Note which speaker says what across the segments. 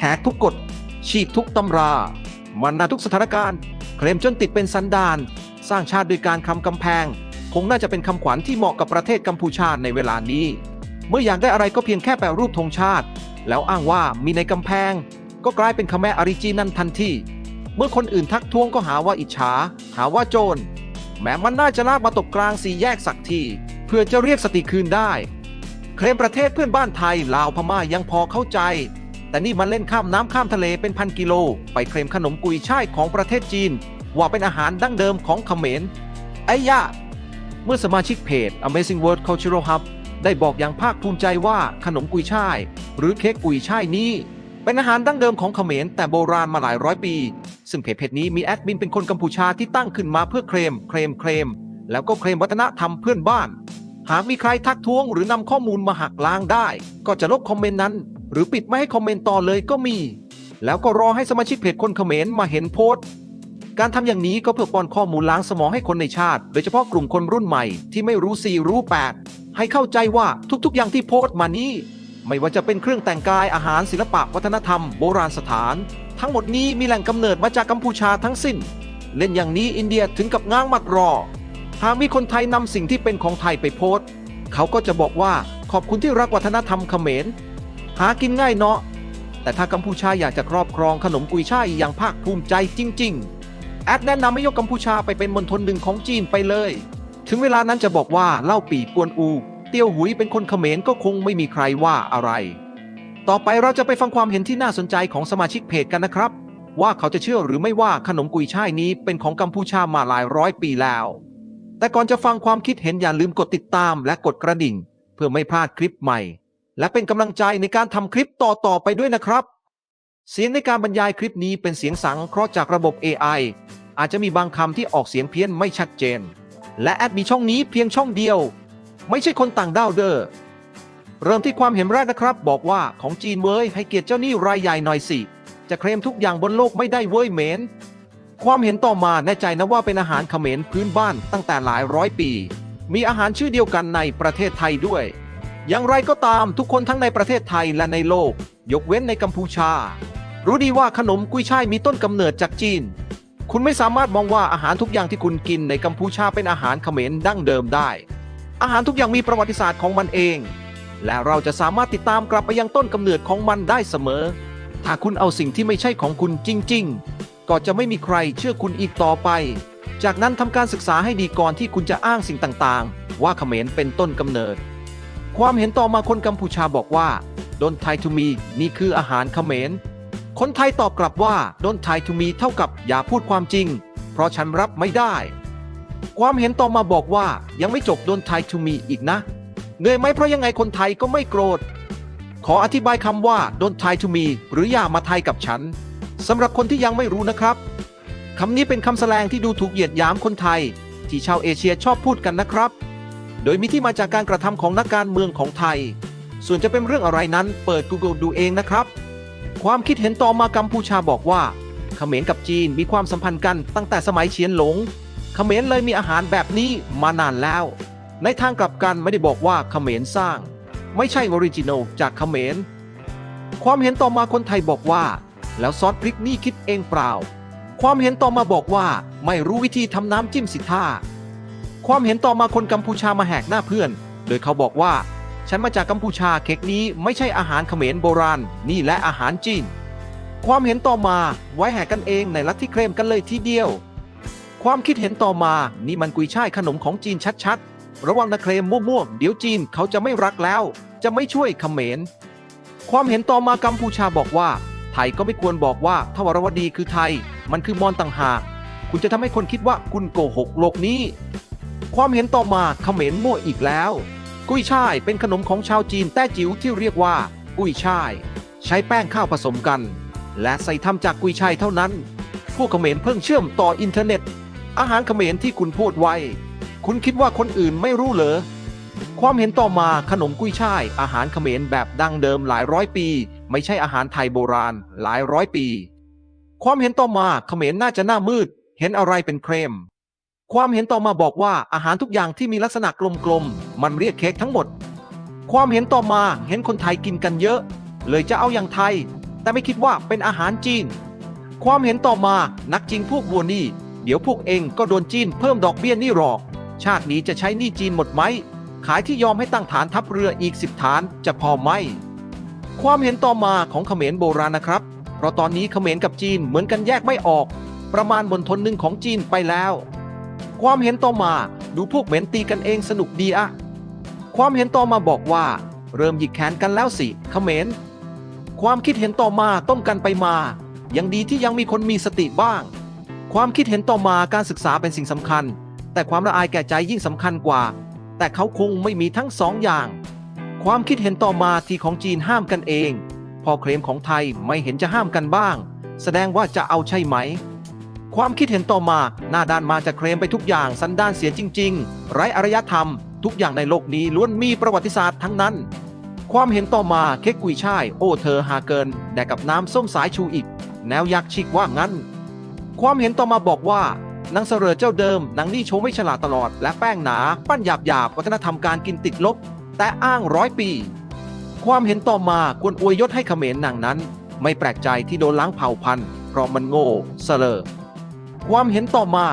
Speaker 1: แหกทุกกฎ ฉีกทุกตำรา มันนาทุกสถานการณ์ เคลมจนติดเป็นสันดาน สร้างชาติด้วยการคำกำแพง คงน่าจะเป็นคำขวัญที่เหมาะกับประเทศกัมพูชาในเวลานี้ เมื่ออยากได้อะไรก็เพียงแค่แปลรูปธงชาติ แล้วอ้างว่ามีในกำแพง ก็กลายเป็นคำแม่อริจีนั่นทันทีเมื่อคนอื่นทักท้วงก็หาว่าอิจฉา หาว่าโจร แม้มันน่าจะลากมาตกกลางสี่แยกสักที เพื่อจะเรียกสติคืนได้ เคลมประเทศเพื่อนบ้านไทยลาวพม่ายังพอเข้าใจ แต่นี่มันเล่นข้ามน้ำข้ามทะเลเป็นพันกิโล ไปเคลมขนมกุยช่ายของประเทศจีน ว่าเป็นอาหารดั้งเดิมของเขมร ไอ้ยะ เมื่อสมาชิกเพจ Amazing World Cultural Hub ได้บอกอย่างภาคภูมิใจว่าขนมกุยช่าย หรือเค้กกุยช่ายนี้ เป็นอาหารดั้งเดิมของเขมรแต่โบราณมาหลายร้อยปี ซึ่งเพจเพจนี้มีแอดมินเป็นคนกัมพูชาที่ตั้งขึ้นมาเพื่อเคลมเคลมเคลมแล้วก็เคลมวัฒนธรรมเพื่อนบ้าน หากมีใครทักท้วงหรือนำข้อมูลมาหักล้างได้ ก็จะลบคอมเมนต์นั้น หรือปิดไม่ให้คอมเมนต์ต่อเลยก็มี แล้วก็รอให้สมาชิกเพจคนเขมรมาเห็นโพสต์ การทำอย่างนี้ก็เพื่อป้อนข้อมูลล้างสมองให้คนในชาติ โดยเฉพาะกลุ่มคนรุ่นใหม่ที่ไม่รู้สี่รู้แปดให้เข้าใจว่าทุกๆ อย่างที่โพสต์มานี้ ไม่ว่าจะเป็นเครื่องแต่งกายอาหารศิลปะวัฒนธรรมโบราณสถาน ทั้งหมดนี้มีแหล่งกำเนิดมาจากกัมพูชาทั้งสิ้น เล่นอย่างนี้อินเดียถึงกับง้างมัดรอ หากมีคนไทยนำสิ่งที่เป็นของไทยไปโพสต์ เขาก็จะบอกว่าขอบคุณที่รักวัฒนธรรมเขมร หากินง่ายเนาะ แต่ถ้ากัมพูชาอยากจะครอบครองขนมกุยช่ายอย่างภาคภูมิใจจริง ๆ แอดแนะนำให้ยกกัมพูชาไปเป็นมณฑลหนึ่งของจีนไปเลย ถึงเวลานั้นจะบอกว่าเล่าปีกวนอู เตียวหุยเป็นคนเขมรก็คงไม่มีใครว่าอะไร ต่อไปเราจะไปฟังความเห็นที่น่าสนใจของสมาชิกเพจกันนะครับ ว่าเขาจะเชื่อหรือไม่ว่าขนมกุยช่ายนี้เป็นของกัมพูชามาหลายร้อยปีแล้วแต่ก่อนจะฟังความคิดเห็นอย่าลืมกดติดตามและกดกระดิ่ง เพื่อไม่พลาดคลิปใหม่ และเป็นกำลังใจในการทำคลิปต่อๆไปด้วยนะครับ เสียงในการบรรยายคลิปนี้เป็นเสียงสังเคราะห์จากระบบ AI อาจจะมีบางคำที่ออกเสียงเพี้ยนไม่ชัดเจน และแอดมีช่องนี้เพียงช่องเดียว ไม่ใช่คนต่างด้าวเด้อเริ่มที่ความเห็นแรกนะครับ บอกว่าของจีนเว้ยให้เกียรติเจ้าหนี้รายใหญ่หน่อยสิ จะเคลมทุกอย่างบนโลกไม่ได้เว้ยเหมนความเห็นต่อมาแน่ใจนะว่าเป็นอาหารเขมรพื้นบ้านตั้งแต่หลายร้อยปี มีอาหารชื่อเดียวกันในประเทศไทยด้วย อย่างไรก็ตามทุกคนทั้งในประเทศไทยและในโลก ยกเว้นในกัมพูชา รู้ดีว่าขนมกุยช่ายมีต้นกำเนิดจากจีน คุณไม่สามารถมองว่าอาหารทุกอย่างที่คุณกินในกัมพูชาเป็นอาหารเขมรดั้งเดิมได้ อาหารทุกอย่างมีประวัติศาสตร์ของมันเอง และเราจะสามารถติดตามกลับไปยังต้นกำเนิดของมันได้เสมอ ถ้าคุณเอาสิ่งที่ไม่ใช่ของคุณจริง ๆ ก็จะไม่มีใครเชื่อคุณอีกต่อไป จากนั้นทำการศึกษาให้ดีก่อนที่คุณจะอ้างสิ่งต่างๆ ว่าเขมรเป็นต้นกำเนิด ความเห็นต่อมาคนกัมพูชาบอกว่าดนไททูมีนี่คืออาหารเขมร คนไทยตอบกลับว่าดนไททูมีเท่ากับอย่าพูดความจริง เพราะฉันรับไม่ได้ ความเห็นต่อมาบอกว่ายังไม่จบดนไททูมีอีกนะเหนื่อยไหมเพราะยังไงคนไทยก็ไม่โกรธ ขออธิบายคำว่า don't tie to me หรืออย่ามาไทยกับฉันสำหรับคนที่ยังไม่รู้นะครับคำนี้เป็นคำแสลงที่ดูถูกเหยียดหยามคนไทย ที่ชาวเอเชียชอบพูดกันนะครับ โดยมีที่มาจากการกระทำของนักการเมืองของไทย ส่วนจะเป็นเรื่องอะไรนั้นเปิด Google ดูเองนะครับ ความคิดเห็นต่อมากัมพูชาบอกว่าเขมรกับจีนมีความสัมพันธ์กันตั้งแต่สมัยเฉียนหลงเขมรเลยมีอาหารแบบนี้มานานแล้ว ในทางกลับกันไม่ได้บอกว่าเขมรสร้าง ไม่ใช่ออริจินอลจากเขมร ความเห็นต่อมาคนไทยบอกว่า แล้วซอสพริกนี่คิดเองเปล่า ความเห็นต่อมาบอกว่าไม่รู้วิธีทำน้ำจิ้มสิท่า ความเห็นต่อมาคนกัมพูชามาแหกหน้าเพื่อน โดยเขาบอกว่า ฉันมาจากกัมพูชาเค้กนี้ไม่ใช่อาหารเขมรโบราณ นี่และอาหารจีน ความเห็นต่อมาไว้แหกกันเองในลัทธิเคลมกันเลยทีเดียว ความคิดเห็นต่อมานี่มันกุยช่ายขนมของจีนชัดๆ ระวังนะเคลมมั่วๆเดี๋ยวจีนเขาจะไม่รักแล้ว จะไม่ช่วยเขมร ความเห็นต่อมากัมพูชาบอกว่า ไทยก็ไม่ควรบอกว่าทวารวดีคือไทย มันคือมอญต่างหากคุณจะทำให้คนคิดว่าคุณโกหกโลกนี้ ความเห็นต่อมาเขมรมั่วอีกแล้ว กุ้ยช่ายเป็นขนมของชาวจีนแต้จิ๋วที่เรียกว่า กุ้ยช่าย ใช้แป้งข้าวผสมกัน และใส่ทำจากกุ้ยช่ายเท่านั้น พวกเขมรเพิ่งเชื่อมต่ออินเทอร์เน็ต อาหารเขมรที่คุณพูดไว้ คุณคิดว่าคนอื่นไม่รู้เหรอความเห็นต่อมาขนมกุ้ยช่าย อาหารเขมรแบบดั้งเดิมหลายร้อยปี ไม่ใช่อาหารไทยโบราณหลายร้อยปี ความเห็นต่อมาเขมรน่าจะหน้ามืด เห็นอะไรเป็นเครม ความเห็นต่อมาบอกว่าอาหารทุกอย่างที่มีลักษณะกลมๆ มันเรียกเค้กทั้งหมด ความเห็นต่อมาเห็นคนไทยกินกันเยอะ เลยจะเอาอย่างไทย แต่ไม่คิดว่าเป็นอาหารจีน ความเห็นต่อมานักจริงพวกบัวนี่ เดี๋ยวพวกเองก็โดนจีนเพิ่มดอกเบี้ยนี่หรอก ชาตินี้จะใช้นี้จีนหมดไหม ขายที่ยอมให้ตั้งฐานทัพเรืออีกสิบฐานจะพอไหม ความเห็นต่อมาของเขมรโบราณนะครับ เพราะตอนนี้เขมรกับจีนเหมือนกันแยกไม่ออก ประมาณบนทนหนึ่งของจีนไปแล้ว ความเห็นต่อมาดูพวกเหม็นตีกันเองสนุกดีอะความเห็นต่อมาบอกว่า เริ่มหยิกแขนกันแล้วสิเขมรความคิดเห็นต่อมาต้มกันไปมา ยังดีที่ยังมีคนมีสติบ้าง ความคิดเห็นต่อมาการศึกษาเป็นสิ่งสำคัญ แต่ความละอายแก่ใจยิ่งสำคัญกว่า แต่เขาคงไม่มีทั้งสองอย่าง ความคิดเห็นต่อมาที่ของจีนห้ามกันเอง พอเคลมของไทยไม่เห็นจะห้ามกันบ้าง แสดงว่าจะเอาใช่ไหม ความคิดเห็นต่อมาหน้าด้านมาจะเคลมไปทุกอย่างสันดานเสียจริง ๆ ไร้อารยธรรม ทุกอย่างในโลกนี้ล้วนมีประวัติศาสตร์ทั้งนั้น ความเห็นต่อมาเค้กกุยช่าย โอ้เธอหาเกินแดกกับน้ำส้มสายชูอีก แนวยักษ์ชิกว่างั้น ความเห็นต่อมาบอกว่านางเสรอเจ้าเดิมนางนี่โชว์ไม่ฉลาดตลอด และแป้งหนา ปั้นหยาบหยาบวัฒนธรรมการกินติดลบ แต่อ้างร้อยปี ความเห็นต่อมาควรอวยยศให้เขมรนางนั้น ไม่แปลกใจที่โดนล้างเผ่าพันธุ์เพราะมันโง่เสลอ ความเห็นต่อมา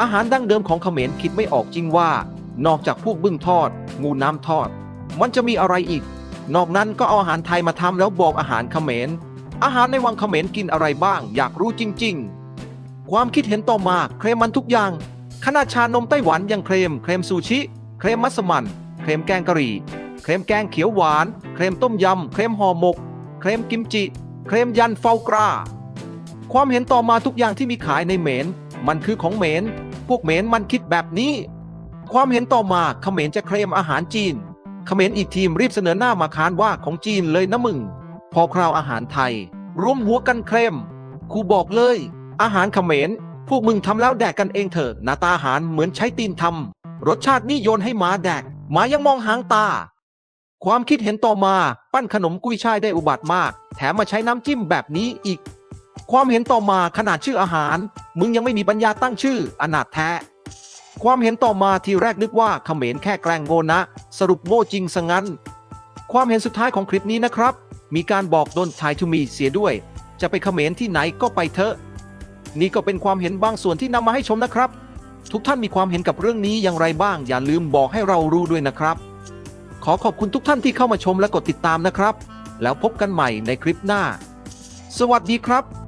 Speaker 1: อาหารดั้งเดิมของเขมรคิดไม่ออกจริงว่า นอกจากพวกบึ้งทอด งูน้ำทอด มันจะมีอะไรอีก นอกนั้นก็เอาอาหารไทยมาทำแล้วบอกอาหารเขมร อาหารในวังเขมรกินอะไรบ้าง อยากรู้จริง ๆ ความคิดเห็นต่อมาเคลมมันทุกอย่างขนาดชานมไต้หวันยังเคลมเคลมซูชิ เคลมมัสมั่นเคลมแกงกะหรี่ เคลมแกงเขียวหวาน เคลมต้มยำ เคลมห่อหมก เคลมกิมจิ เคลมยันเฟากรา ความเห็นต่อมาทุกอย่างที่มีขายในเหมน มันคือของเหมน พวกเหมนมันคิดแบบนี้ ความเห็นต่อมาเขมรจะเคลมอาหารจีน เขมรอีกทีมรีบเสนอหน้ามาค้านว่าของจีนเลยนะมึง พอคราวอาหารไทยร่วมหัวกันเคลมครูบอกเลย อาหารเขมร พวกมึงทำแล้วแดกกันเองเถอะหน้าตาอาหารเหมือนใช้ตีนทำรสชาตินี่โยนให้หมาแดกหมายังมองหางตา ความคิดเห็นต่อมา ปั้นขนมกุ้ยช่ายได้อุบัติมาก แถมมาใช้น้ำจิ้มแบบนี้อีก ความเห็นต่อมาขนาดชื่ออาหาร มึงยังไม่มีปัญญาตั้งชื่ออนาถแท้ ความเห็นต่อมาทีแรกนึกว่าเขมรแค่แกล้งโง่นะ สรุปโง่จริงซะงั้น ความเห็นสุดท้ายของคลิปนี้นะครับ มีการบอกโดนทายทูมีเสียด้วย จะไปเขมรที่ไหนก็ไปเถอะ นี่ก็เป็นความเห็นบางส่วนที่นำมาให้ชมนะครับ ทุกท่านมีความเห็นกับเรื่องนี้อย่างไรบ้าง อย่าลืมบอกให้เรารู้ด้วยนะครับ ขอขอบคุณทุกท่านที่เข้ามาชมและกดติดตามนะครับ แล้วพบกันใหม่ในคลิปหน้า สวัสดีครับ